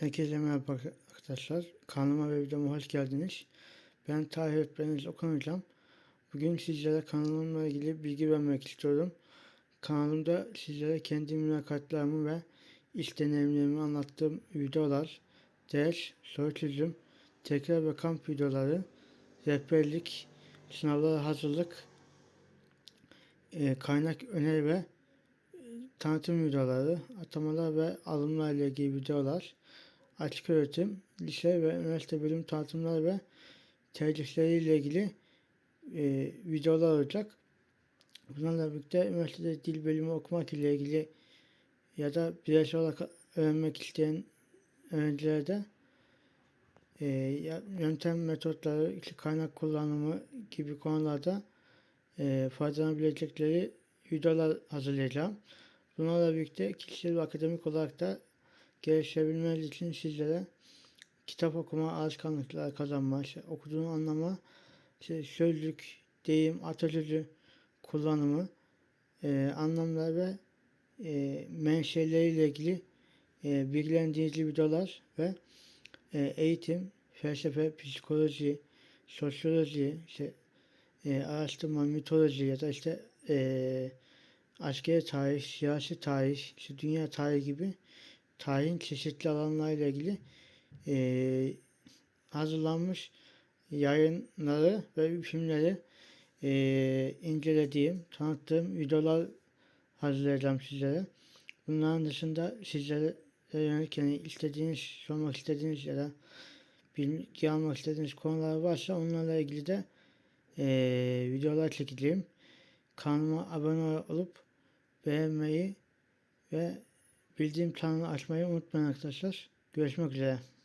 Herkese merhaba arkadaşlar. Kanalıma ve videoma hoş geldiniz. Ben Tahir Öğretmeniniz Okan. Bugün sizlere kanalımla ilgili bilgi vermek istiyorum. Kanalımda sizlere kendi mülakatlarımı ve iş deneyimlerimi anlattığım videolar, ders, soru çözüm, tekrar ve kamp videoları, rehberlik, sınavlara hazırlık, e, kaynak öneri ve tanıtım videoları, atamalar ve alımlar ile ilgili videolar, açık öğretim, lise ve üniversite bölüm tanıtımları ve tercihleriyle ilgili e, videolar olacak. Bunlarla birlikte üniversitede dil bölümü okumak ile ilgili ya da bireysel olarak öğrenmek isteyen öğrencilere de e, yöntem, metotları, işte kaynak kullanımı gibi konularda e, faydalanabilecekleri videolar hazırlayacağım. Bunlarla birlikte kişisel ve akademik olarak da gelişebilmeniz için sizlere kitap okuma alışkanlıkları kazanma, işte okuduğunu anlama, işte sözlük, deyim, atasözü kullanımı, e, anlamlar ve e, menşeleriyle ilgili e, bilgilendirici videolar ve e, eğitim, felsefe, psikoloji, sosyoloji, işte e, araştırma, mitoloji ya da işte e, askeri tarih, siyasi tarih, işte dünya tarihi gibi tarihin çeşitli alanlarıyla ilgili e, hazırlanmış yayınları ve filmleri e, incelediğim, tanıttığım videolar hazırlayacağım sizlere. Bunların dışında sizlere yönelik yani istediğiniz, sormak istediğiniz ya da bilgi almak istediğiniz konular varsa onlarla ilgili de e, videolar çekeceğim. Kanalıma abone olup beğenmeyi ve bildiğim kanalı açmayı unutmayın arkadaşlar. Görüşmek üzere.